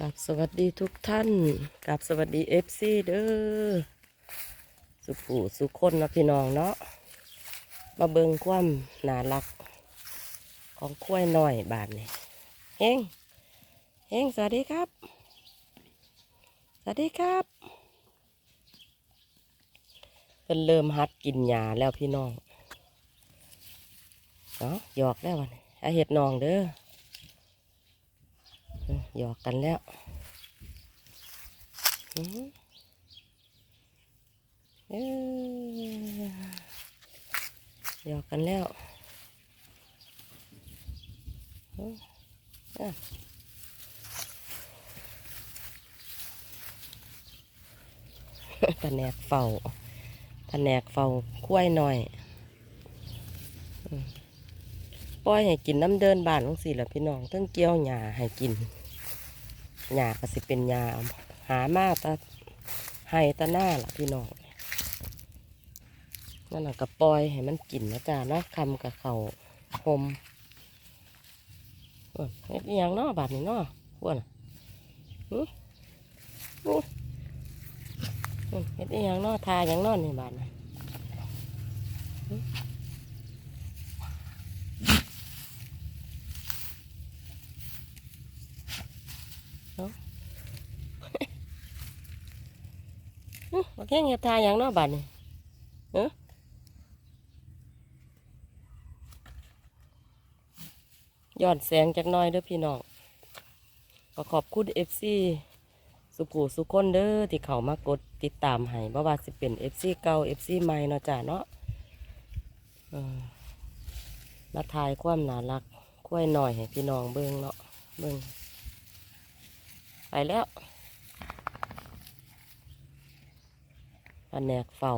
กับสวัสดีทุกท่านกับสวัสดีเอฟซีเด้อสุผูสุคนนะพี่น้องเนาะมาเบิงความน่ารัก ของคุ้ยหน่อยบาทนี่เฮงเฮงสวัสดีครับ สวัสดีครับเป็นเริ่มหัดกินหญ้าแล้วพี่น้องเนาะหยอกแล้ววันนี้อเห็ดนองเด้อ หยอกกันแล้วหยอกกันแล้วอืมอะแผนกเฝ้าแผนกเฝ้าคุ้ยหน่อยปล่อยให้กินน้ำเดินบ้านของสิล่ะพี่น้องเทั้งเกี้ยวหญ้าให้กิน หญ้าก็สิเป็นหญ้าหามาตาให้ตาหน้าล่ะพี่น้องนั่นน่ะก็ปอยให้มันกินนะจ๊ะเนาะคำกับเขาหมอ้วนเฮ็ดยังเนาะบาดนี้เนาะอ้วนหึหึอ้วนเฮ็ดยังเนาะทายังเนอนนี่บาดนะ เนาะหึบักแข้งเฮ็ดทาหยังนาะบานี้เออย้อนแสงจักน้อยเด้อพี่น้องก็ขอบคุณเอฟซีสุกูสุคนเด้อที่เขามากดติดตามให้บ่ว่าสิเป็นเอฟซีเก่าเอฟซีใหม่เนาะจ้ะเนาะมาทายความน่ารักคุ้ยหน่อยให้พี่น้องเบิ่งเนาะเบิ่ง ไปแล้วแผนกเฝ้า